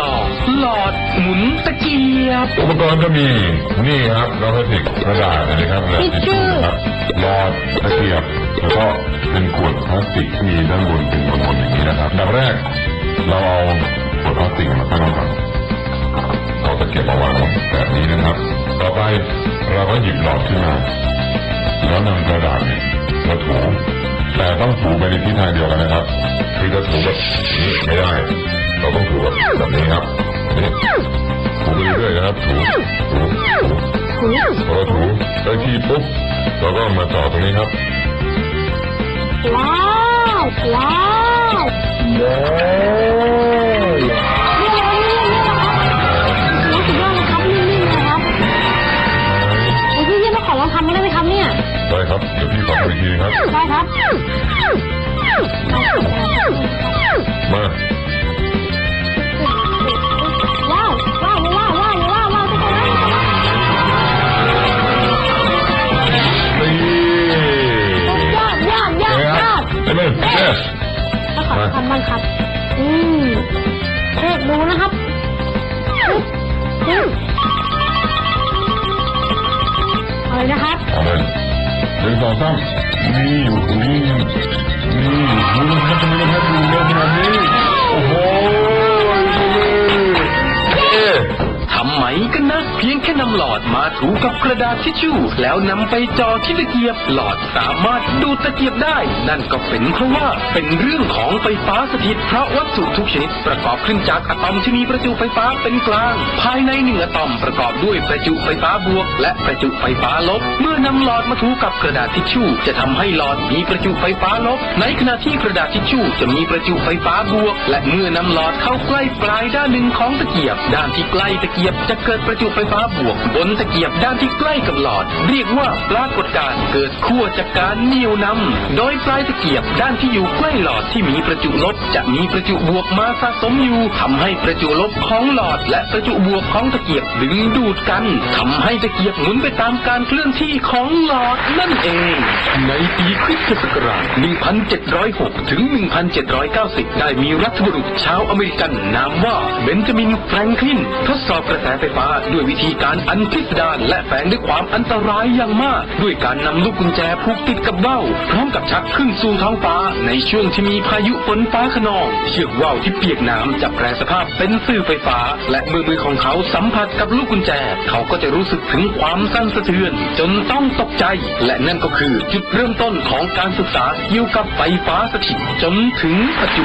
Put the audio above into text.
ลอหลอดหมุนตะเกียบ อุปกรณ์ก็มีนี่ครับเราพลาสติกกระดาษนะครับและทิชชู่ครับหลอดตะเกียบแล้วก็เป็นขวดพลาสติกที่มีด้านบนเป็นมนๆอย่างนี้นะครับดับแรก เราเอาขวดพลาสติกมาตั้งก่อนเอาตะเกียบมาวางลงแบบนี้นะครับ ต่อไปเราก็หยิบหลอดขึ้นมาแล้วนำกระดาษเนี่ยมาถูแต่ต้องถูไปในทิศทางเดียวกันนะครับ คือจะถูแบบนี้ไม่ได้ เราต้องถูแบบแบบนี้ครับนี่ถูไปเรื่อยๆนะครับถูถูถูพอเราถูได้ที่ปุ๊บเราก็มาต่อตรงนี้ครับว้าวว้าวนี่เลยนี่เลยนะครับโอ้สุดยอดเลยครับนิ่มๆเลยครับโอ้ยพี่พี่มาขอลองทำไม่ได้ไหมครับเนี่ย ได้ครับ เดี๋ยวพี่ขอดูอีกทีครับ ได้ครับ มา นไหม yes ถ้าขอทำบ้างครับ อืมเช็คดูนะครับปึ๊บปึ๊บเอาเลยนะครับเอาเลยหนึ่งสองสามนี่โอ้โหนี่นี่ดูนะครับตรงนี้นะครับ กันนะ เพียงแค่นำหลอดมาถูกับกระดาษทิชชู่ แล้วนำไปจ่อที่ตะเกียบ หลอดสามารถดูตะเกียบได้ นั่นก็เป็นเพราะว่าเป็นเรื่องของไฟฟ้าสถิต เพราะวัตถุทุกชนิดประกอบขึ้นจากอะตอมที่มีประจุไฟฟ้าเป็นกลาง ภายในหนึ่งอะตอมประกอบด้วยประจุไฟฟ้าบวก และประจุไฟฟ้าลบ เมื่อนำหลอดมาถูกับกระดาษทิชชู่ จะทำให้หลอดมีประจุไฟฟ้าลบ ในขณะที่กระดาษทิชชู่จะมีประจุไฟฟ้าบวก และเมื่อนำหลอดเข้าใกล้ปลายด้านหนึ่งของตะเกียบ ด้านที่ใกล้ตะเกียบจะเกิดประจุไฟฟ้าบวกบนตะเกียบด้านที่ใกล้กับหลอด เรียกว่าปรากฏการ์เกิดขั้วจากการเหนี่ยวนำโดยปลายตะเกียบด้านที่อยู่ใกล้หลอดที่มีประจุลบจะมีประจุบวกมาสะสมอยู่ทำให้ประจุลบของหลอด และประจุบวกของตะเกียบดึงดูดกันทำให้ตะเกียบหมุนไปตามการเคลื่อนที่ของหลอดนั่นเอง ในปีคริสตศักราช 1706 ถึง 1790 ได้มีรัฐบุรุษชาวอเมริกันนามว่าเบนจามินแฟรงคลินทดสอบกระแสไฟไฟฟ้าด้วยวิธีการอันพิสดารและแฝงด้วยความอันตรายอย่างมาก ด้วยการนำลูกกุญแจผูกติดกับว่าวพร้อมกับชักขึ้นสู่ท้องฟ้า ในช่วงที่มีพายุฝนฟ้าขนอง เชือกว่าวที่เปียกน้ำจะแปรสภาพเป็นสื่อไฟฟ้า และมือมือของเขาสัมผัสกับลูกกุญแจ เขาก็จะรู้สึกถึงความสั่นสะเทือน จนต้องตกใจ และนั่นก็คือจุดเริ่มต้นของการศึกษาเกี่ยวกับไฟฟ้าสถิตจนถึงปัจจุบัน